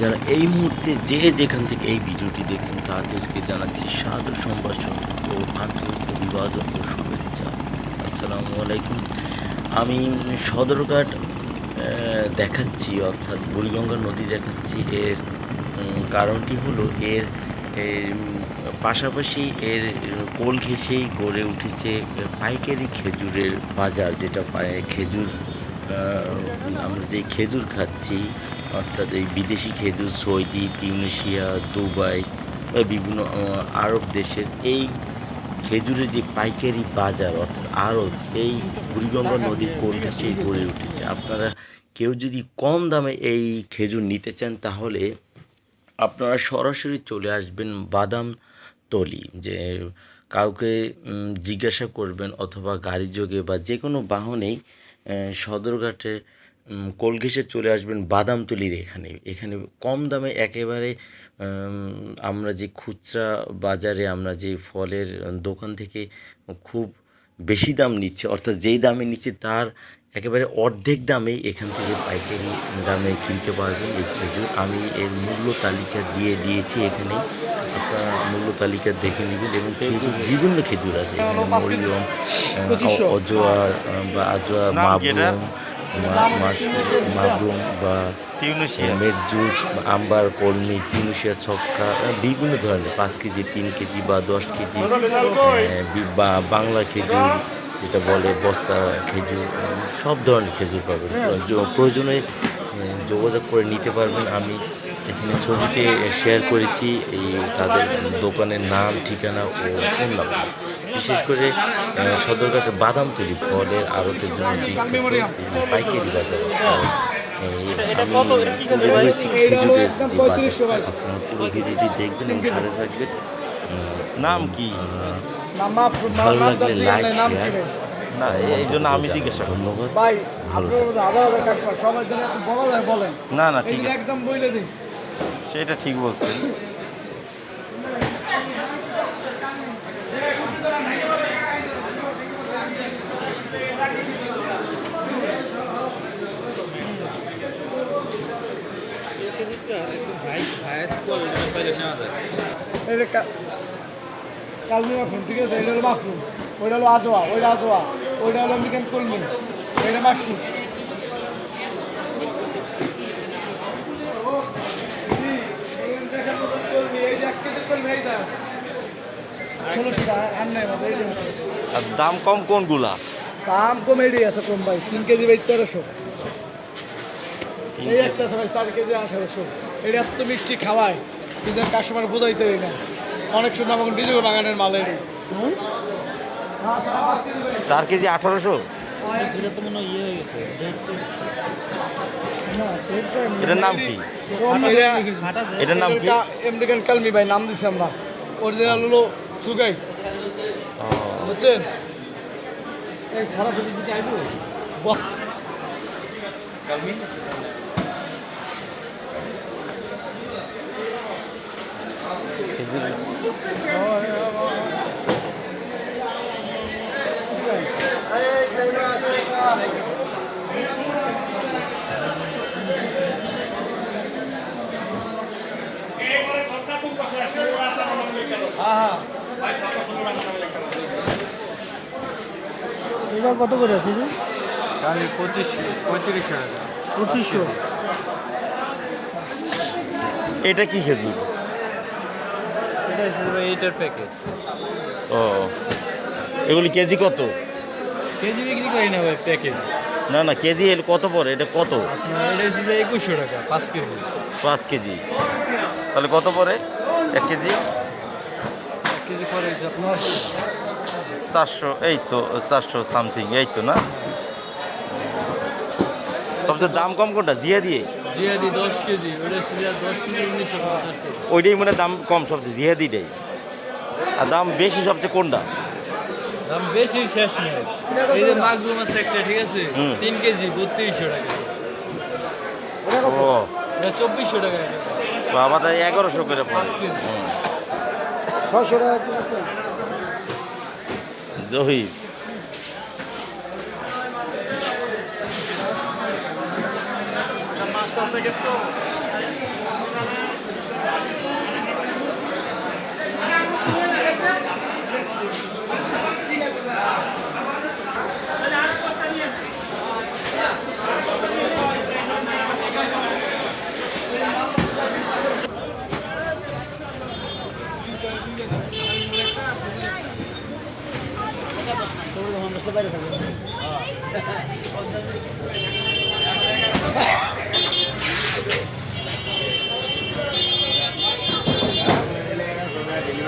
যারা এই মুহূর্তে যে যেখান থেকে এই ভিডিওটি দেখছেন, তাদেরকে জানাচ্ছি সাদর সম্ভাষণ ও আন্তরিক অভিবাদন ও শুভেচ্ছা। আসসালামু আলাইকুম। আমি সদরঘাট দেখাচ্ছি, অর্থাৎ বুড়িগঙ্গা নদী দেখাচ্ছি। এর কারণটি হলো এর পাশাপাশি এর কোল ঘেঁষেই গড়ে উঠেছে পাইকারি খেজুরের বাজার, যেটা খেজুর আমরা যে খেজুর খাচ্ছি অর্থাৎ এই বিদেশি খেজুর সৌদি তিউনেশিয়া দুবাই বা বিভিন্ন আরব দেশের এই খেজুরের যে পাইকারি বাজার অর্থাৎ আড়ত এই বুড়িগঙ্গা নদীর কোল ঘেঁষেই গড়ে উঠেছে? আপনারা কেউ যদি কম দামে এই খেজুর নিতে চান তাহলে আপনারা সরাসরি চলে আসবেন বাদাম তলি যে কাউকে জিজ্ঞাসা করবেন অথবা গাড়ি যোগে বা যে কোনো বাহনেই সদরঘাটে কলঘেসে চলে আসবেন বাদামতলির এখানে। এখানে কম দামে একেবারে আমরা যে খুচরা বাজারে আমরা যে ফলের দোকান থেকে খুব বেশি দাম নিচ্ছে, অর্থাৎ যেই দামে নিচ্ছে তার একেবারে অর্ধেক দামেই এখান থেকে পাইকারি দামে কিনতে পারবেন এই খেজুর। আমি এর মূল্য তালিকা দিয়ে দিয়েছি এখানে। আপনারা মূল্য তালিকা দেখে নেবেন এবং খেজুর বিভিন্ন খেজুর আছে। এখানে মরিয়ম আহ, অজোয়া বা আজোয়া নাম কি এটার? মাবরুম মা- মাস- মাবরুম বা মেজুস আম্বার কলমি তিনুশিয়া ছক্কা বিভিন্ন ধরনের। পাঁচ কেজি তিন কেজি বা দশ কেজি বা বাংলা খেজুর যেটা বলে বস্তা খেজুর সব ধরনের খেজুর পাবেন। প্রয়োজনে যোগাযোগ করে নিতে পারবেন। আমি এখানে ছবিতে শেয়ার করেছি এই তাদের দোকানের নাম ঠিকানা ও ফোন নাম্বার বিশেষ করে সদরঘাটের বাদাম তৈরি ফলের আড়তের জন্য পাইকারি বাজার। এই আমি তুলে ধরেছি খেজুরের যে বাজার আপনারা পুরো ভিডিওটি দেখবেন এবং সাথে থাকবেন। নাম কি? ভালো লাগলে লাইক শেয়ার না এই জন্য আমি জিজ্ঞাসা করি ধন্যবাদ। ভাই ভালো যায় না না ঠিক আছে। একদম বইলে সেটা ঠিক বলছেন। এই যে কা- কালমি মাফরুম ঠিক আছে? এটা হলো মাফরুম ওইটা হলো আজোয়া ওইটা আজোয়া ওইটা হলো মিকেন কলমি এটা মাশরুম আর দাম কম কোনগুলা? দাম কম এটাই আছে কম ভাই তিন কেজি ভাই তেরোশো। এই একটা আছে ভাই চার কেজি আঠারোশো। এটা এত মিষ্টি খাওয়ায় কিন্তু কাস্টমার বোঝাইতে না। অনেক সুন্দর আমাকে নিজেও বাগানের মাল এটি চার কেজি আঠারোশো? এটার নাম কি? এটার নাম কি? আমেরিকান কালমি ভাই নাম দিছি আমরা। অরিজিনাল হলো সুগাই। বুঝছেন? এই সারা দিতে আইবো? বাহ। এবার কত করে আছে কালি পঁচিশ পঁয়ত্রিশশো টাকা পঁচিশশো। এটা কি খেজুর? এইটার প্যাকেট ও। এগুলি কেজি কত? কেজি বিক্রি করি না ভাই প্যাকেট না না কেজি এর কত পড়ে? এটা কত? এটা একুশশো টাকা পাঁচ কেজি। পাঁচ কেজি। তাহলে কত পড়ে? এক কেজি? এক কেজি পরে আপনার। চারশো এই তো চারশো সামথিং এই তো না? সবচেয়ে দাম কম কোনটা? জিয়া দিয়ে? জিয়াদি দশ কেজি ওটা হিসেবে দশ কেজি উনিশশো পঞ্চাশ ওইটাই মানে দাম কম সবচেয়ে জিহাদিটাই। আর দাম বেশি সবচেয়ে কোনটা? দাম বেশি শেষ নেই। এই যে মাগরুম আছে একটা ঠিক আছে। তিন কেজি বত্রিশশো টাকা। ও। চব্বিশশো টাকা বাবা তাই এগারোশো করে পাঁচ কেজি। ছশো টাকা জহির। মাস্টার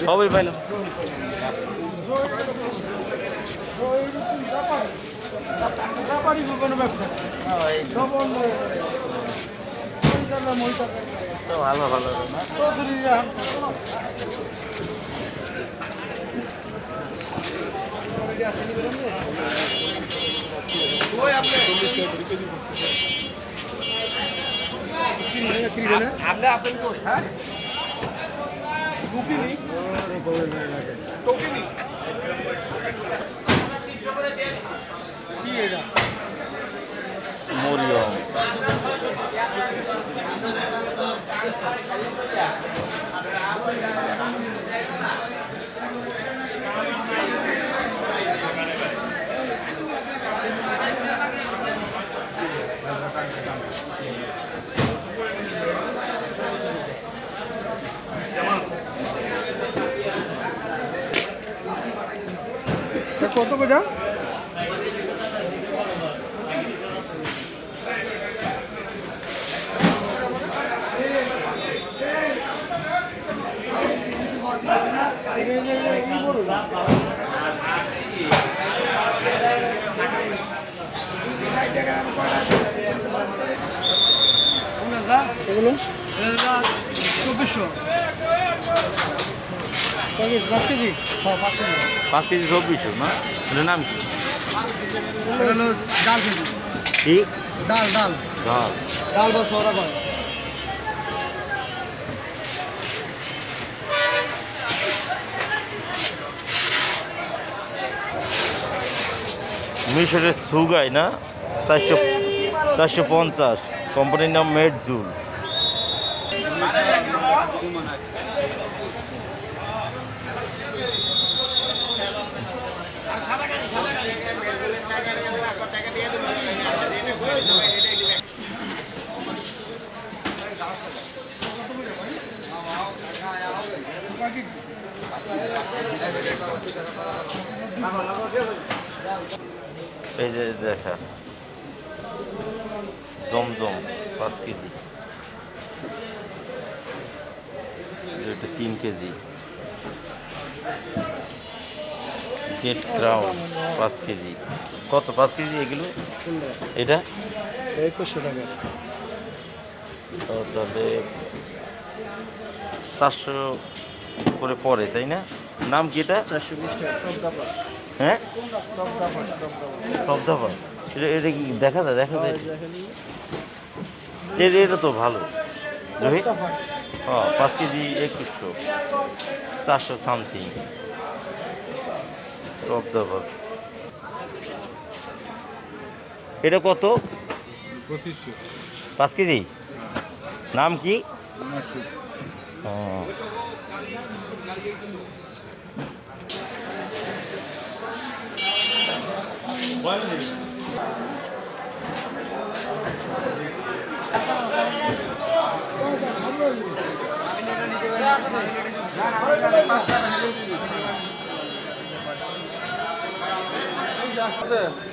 সবই পাইলাম ব্যাপারই কোনো ব্যবসা সব অন্য ভালো ভালো চৌধুরীরা মরিয়ম করে এগুলো চব্বিশশো। পাঁচ কেজি হ্যাঁ পাঁচ কেজি। পাঁচ কেজি চব্বিশশো না এটার নাম কি? এটা হলো ডাল কেজি। কি? ডাল ডাল। ডাল। ডাল বা সরা করে মিশরের সুগাই না? চারশো চারশো পঞ্চাশ। কোম্পানির নাম মেড এই যে দেখা জমজম পাঁচ কেজি। এটা তিন কেজি। ডেট ক্রাউন পাঁচ কেজি। কত পাঁচ কেজি এগুলো? এটা? একুশশো টাকা। তাহলে চারশো করে পড়ে তাই না? নাম কি এটা? হ্যাঁ? এটা এটা কি দেখা যায় দেখা যায়? এটা এটা তো ভালো। হ্যাঁ পাঁচ কেজি একুশশো। চারশো সামথিং। এটা কত? পঁচিশশো। পাঁচ কেজি? নাম কি? ও।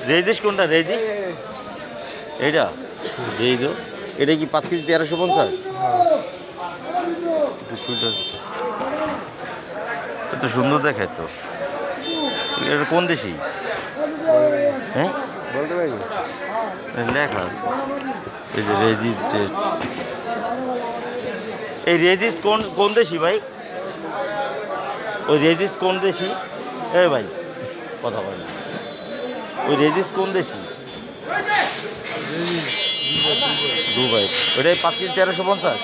রেজিস কোনটা? রেজিস? এইটা? এই তো এটা কি পাঁচ কেজি তেরোশো পঞ্চাশ? এত সুন্দর দেখায় তো। এটা কোন দেশি? হ্যাঁ? বলতে পারি? লেখা আছে। এই যে রেজিস এই রেজিস কোন কোন দেশি ভাই? ওই রেজিস কোন দেশি? এ ভাই কথা বল ওই রেজিস কোন দেশি? দুবাই। ওইটাই পাঁচ কেজি তেরোশো পঞ্চাশ?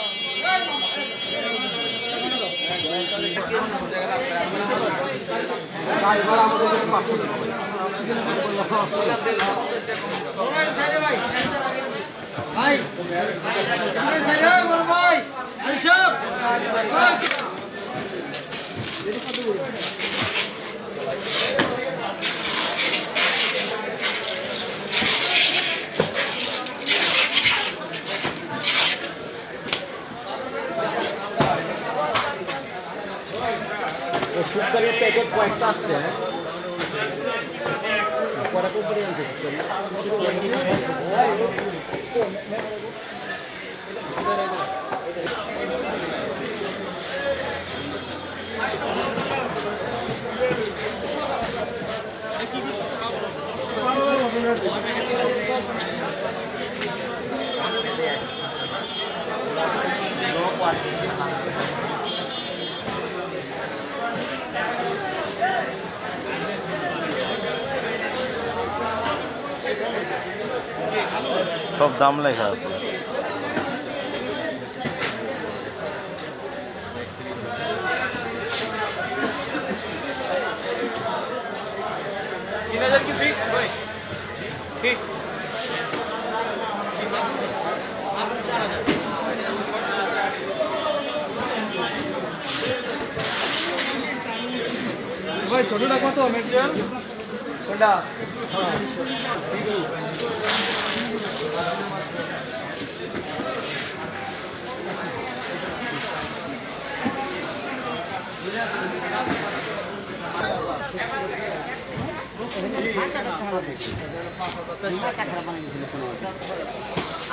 শুটকারের প্যাকেট কয়েকটা আসছে হ্যাঁ Obrigado. দাম লেখা আছে। ভাই? ছোটটা কত মেকচার কোনটা?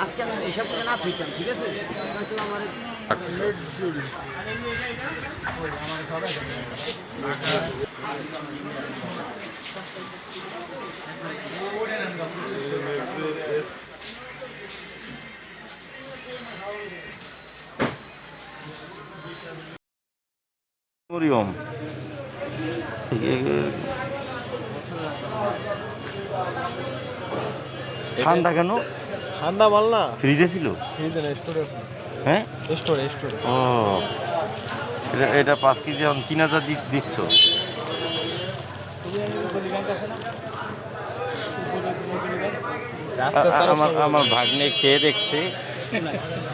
আজকে আমি হিসাব করে না থাকতাম ঠিক আছে? হয়তো আমার মরিয়ম ঠান্ডা কেন? ঠান্ডা মাল না? ফ্রিজে ছিল? ফ্রিজে না স্টোরে হ্যাঁ? স্টোরে স্টোরে ও এটা এটা পাঁচ কেজি এখন তিন হাজার দিচ্ছ। আমার আমার ভাগ্নে খেয়ে দেখছে।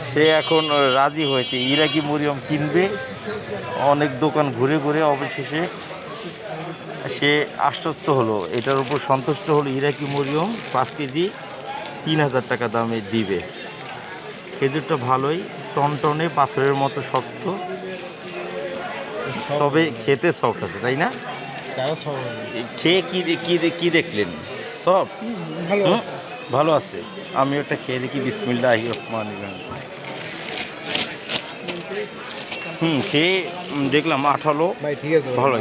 সে এখন রাজি হয়েছে। ইরাকি মরিয়ম কিনবে? অনেক দোকান ঘুরে ঘুরে অবশেষে সে আশ্বস্ত হলো। এটার উপর সন্তুষ্ট হলো ইরাকি মরিয়ম পাঁচ কেজি। তিন হাজার টাকা দামে দিবে। খেজুরটা ভালোই টনটনে পাথরের মতো শক্ত। তবে খেতে সফট আছে তাই না? খেয়ে কি কি কি দেখলেন? সব ভালো আছে। আমি ওটা খেয়ে দেখি বিসমিল্লাহ রহমান হুম খেয়ে দেখলাম আঠালো। ভাই ঠিক আছে। ভালো।